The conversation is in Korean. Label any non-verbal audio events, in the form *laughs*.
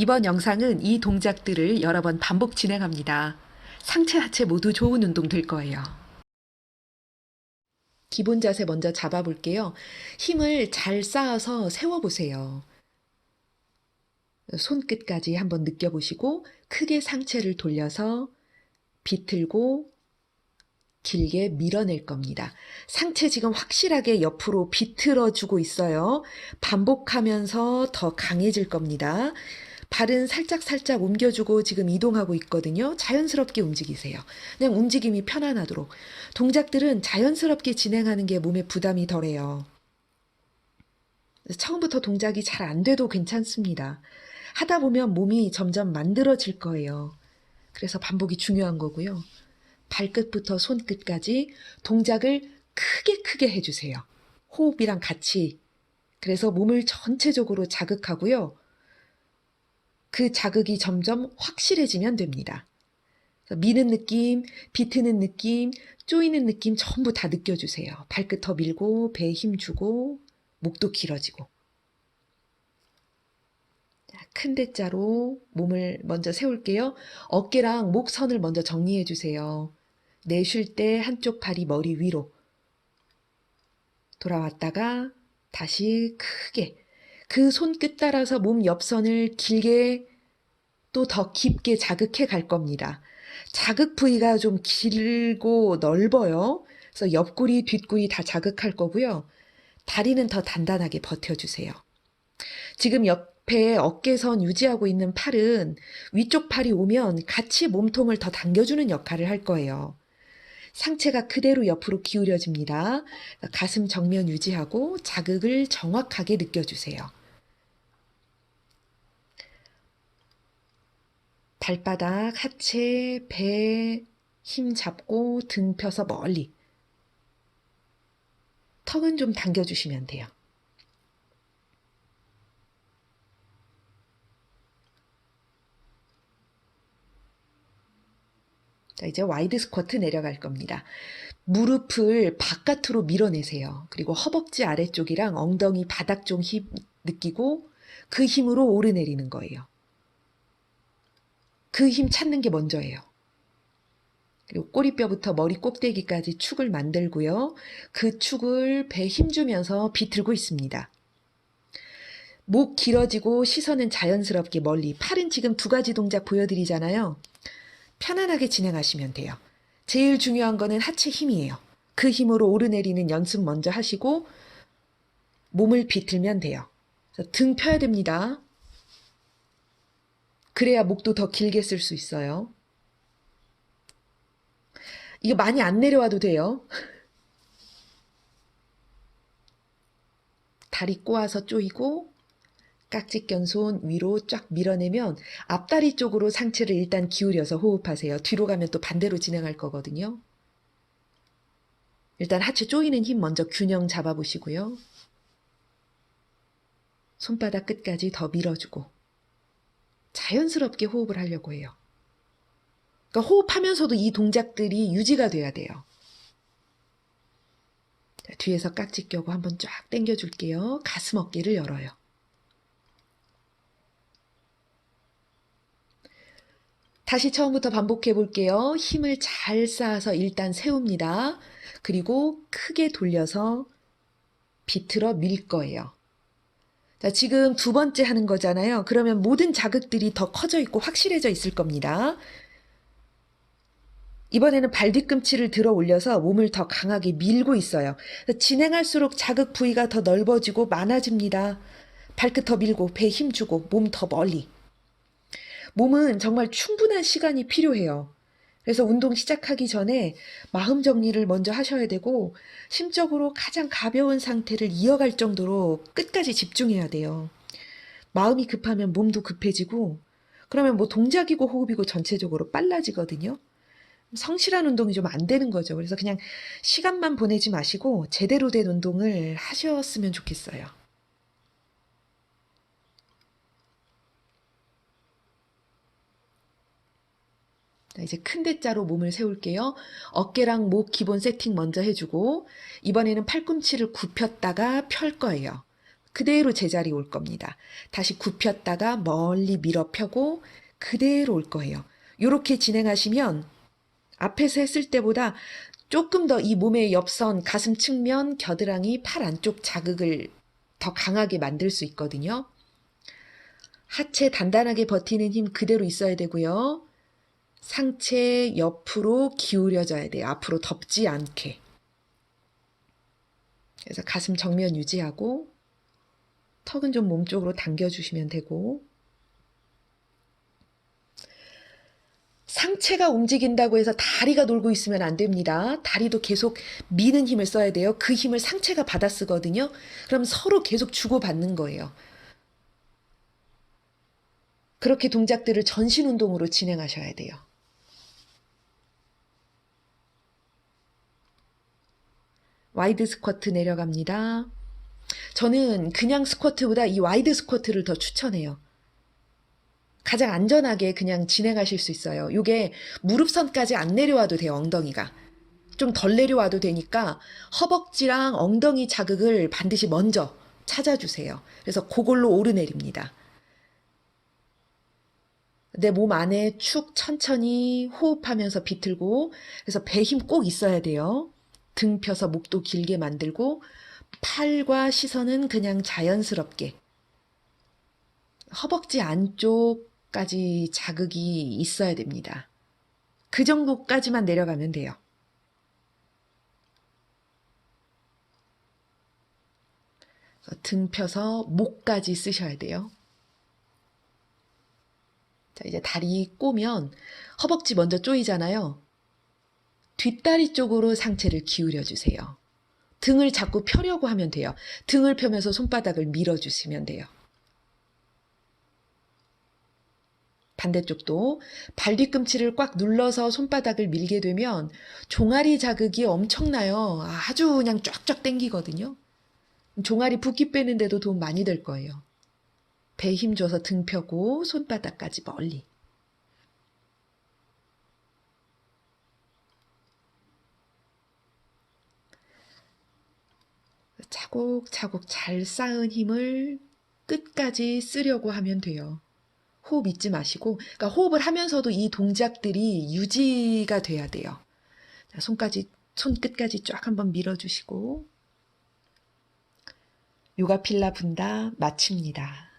이번 영상은 이 동작들을 여러 번 반복 진행합니다. 상체 하체 모두 좋은 운동 될 거예요. 기본 자세 먼저 잡아볼게요. 힘을 잘 쌓아서 세워보세요. 손끝까지 한번 느껴보시고 크게 상체를 돌려서 비틀고 길게 밀어낼 겁니다. 상체 지금 확실하게 옆으로 비틀어주고 있어요. 반복하면서 더 강해질 겁니다. 발은 살짝 살짝 옮겨주고 지금 이동하고 있거든요. 자연스럽게 움직이세요. 그냥 움직임이 편안하도록. 동작들은 자연스럽게 진행하는 게 몸에 부담이 덜해요. 처음부터 동작이 잘 안 돼도 괜찮습니다. 하다 보면 몸이 점점 만들어질 거예요. 그래서 반복이 중요한 거고요. 발끝부터 손끝까지 동작을 크게 크게 해주세요. 호흡이랑 같이. 그래서 몸을 전체적으로 자극하고요. 그 자극이 점점 확실해지면 됩니다. 미는 느낌, 비트는 느낌, 쪼이는 느낌 전부 다 느껴주세요. 발끝 더 밀고, 배에 힘 주고, 목도 길어지고. 큰 대자로 몸을 먼저 세울게요. 어깨랑 목 선을 먼저 정리해 주세요. 내쉴 때 한쪽 팔이 머리 위로. 돌아왔다가 다시 크게. 그 손끝 따라서 몸 옆선을 길게 또 더 깊게 자극해 갈 겁니다. 자극 부위가 좀 길고 넓어요. 그래서 옆구리, 뒷구리 다 자극할 거고요. 다리는 더 단단하게 버텨주세요. 지금 옆에 어깨선 유지하고 있는 팔은 위쪽 팔이 오면 같이 몸통을 더 당겨주는 역할을 할 거예요. 상체가 그대로 옆으로 기울여집니다. 가슴 정면 유지하고 자극을 정확하게 느껴주세요. 발바닥, 하체, 배, 힘 잡고 등 펴서 멀리. 턱은 좀 당겨주시면 돼요. 자, 이제 와이드 스쿼트 내려갈 겁니다. 무릎을 바깥으로 밀어내세요. 그리고 허벅지 아래쪽이랑 엉덩이 바닥 쪽힘 느끼고 그 힘으로 오르내리는 거예요. 그 힘 찾는 게 먼저예요. 그리고 꼬리뼈부터 머리 꼭대기까지 축을 만들고요. 그 축을 배 힘주면서 비틀고 있습니다. 목 길어지고 시선은 자연스럽게 멀리. 팔은 지금 두 가지 동작 보여드리잖아요. 편안하게 진행하시면 돼요. 제일 중요한 거는 하체 힘이에요. 그 힘으로 오르내리는 연습 먼저 하시고 몸을 비틀면 돼요. 등 펴야 됩니다. 그래야 목도 더 길게 쓸 수 있어요. 이거 많이 안 내려와도 돼요. *laughs* 다리 꼬아서 조이고 깍지껴 손 위로 쫙 밀어내면 앞다리 쪽으로 상체를 일단 기울여서 호흡하세요. 뒤로 가면 또 반대로 진행할 거거든요. 일단 하체 조이는 힘 먼저 균형 잡아보시고요. 손바닥 끝까지 더 밀어주고 자연스럽게 호흡을 하려고 해요. 그러니까 호흡하면서도 이 동작들이 유지가 돼야 돼요. 자, 뒤에서 깍지 껴고 한번 쫙 당겨줄게요. 가슴 어깨를 열어요. 다시 처음부터 반복해 볼게요. 힘을 잘 쌓아서 일단 세웁니다. 그리고 크게 돌려서 비틀어 밀 거예요. 자, 지금 두 번째 하는 거잖아요. 그러면 모든 자극들이 더 커져 있고 확실해져 있을 겁니다. 이번에는 발 뒤꿈치를 들어 올려서 몸을 더 강하게 밀고 있어요. 진행할수록 자극 부위가 더 넓어지고 많아집니다. 발끝 더 밀고 배 힘주고 몸 더 멀리. 몸은 정말 충분한 시간이 필요해요. 그래서 운동 시작하기 전에 마음 정리를 먼저 하셔야 되고 심적으로 가장 가벼운 상태를 이어갈 정도로 끝까지 집중해야 돼요. 마음이 급하면 몸도 급해지고 그러면 뭐 동작이고 호흡이고 전체적으로 빨라지거든요. 성실한 운동이 좀 안 되는 거죠. 그래서 그냥 시간만 보내지 마시고 제대로 된 운동을 하셨으면 좋겠어요. 자, 이제 큰 대자로 몸을 세울게요. 어깨랑 목 기본 세팅 먼저 해주고 이번에는 팔꿈치를 굽혔다가 펼 거예요. 그대로 제자리 올 겁니다. 다시 굽혔다가 멀리 밀어 펴고 그대로 올 거예요. 이렇게 진행하시면 앞에서 했을 때보다 조금 더 이 몸의 옆선, 가슴 측면, 겨드랑이, 팔 안쪽 자극을 더 강하게 만들 수 있거든요. 하체 단단하게 버티는 힘 그대로 있어야 되고요. 상체 옆으로 기울여져야 돼요. 앞으로 덮지 않게. 그래서 가슴 정면 유지하고 턱은 좀 몸쪽으로 당겨주시면 되고 상체가 움직인다고 해서 다리가 놀고 있으면 안 됩니다. 다리도 계속 미는 힘을 써야 돼요. 그 힘을 상체가 받아 쓰거든요. 그럼 서로 계속 주고받는 거예요. 그렇게 동작들을 전신 운동으로 진행하셔야 돼요. 와이드 스쿼트 내려갑니다. 저는 그냥 스쿼트보다 이 와이드 스쿼트를 더 추천해요. 가장 안전하게 그냥 진행하실 수 있어요. 이게 무릎선까지 안 내려와도 돼요, 엉덩이가. 좀 덜 내려와도 되니까 허벅지랑 엉덩이 자극을 반드시 먼저 찾아주세요. 그래서 그걸로 오르내립니다. 내 몸 안에 축 천천히 호흡하면서 비틀고 그래서 배 힘 꼭 있어야 돼요. 등 펴서 목도 길게 만들고 팔과 시선은 그냥 자연스럽게 허벅지 안쪽까지 자극이 있어야 됩니다. 그 정도까지만 내려가면 돼요. 등 펴서 목까지 쓰셔야 돼요. 자, 이제 다리 꼬면 허벅지 먼저 조이잖아요. 뒷다리 쪽으로 상체를 기울여 주세요. 등을 자꾸 펴려고 하면 돼요. 등을 펴면서 손바닥을 밀어 주시면 돼요. 반대쪽도 발 뒤꿈치를 꽉 눌러서 손바닥을 밀게 되면 종아리 자극이 엄청나요. 아주 그냥 쫙쫙 당기거든요. 종아리 붓기 빼는데도 도움 많이 될 거예요. 배 힘 줘서 등 펴고 손바닥까지 멀리. 차곡차곡 잘 쌓은 힘을 끝까지 쓰려고 하면 돼요. 호흡 잊지 마시고, 그러니까 호흡을 하면서도 이 동작들이 유지가 돼야 돼요. 자, 손까지, 손 끝까지 쫙 한번 밀어주시고, 요가 필라 분다 마칩니다.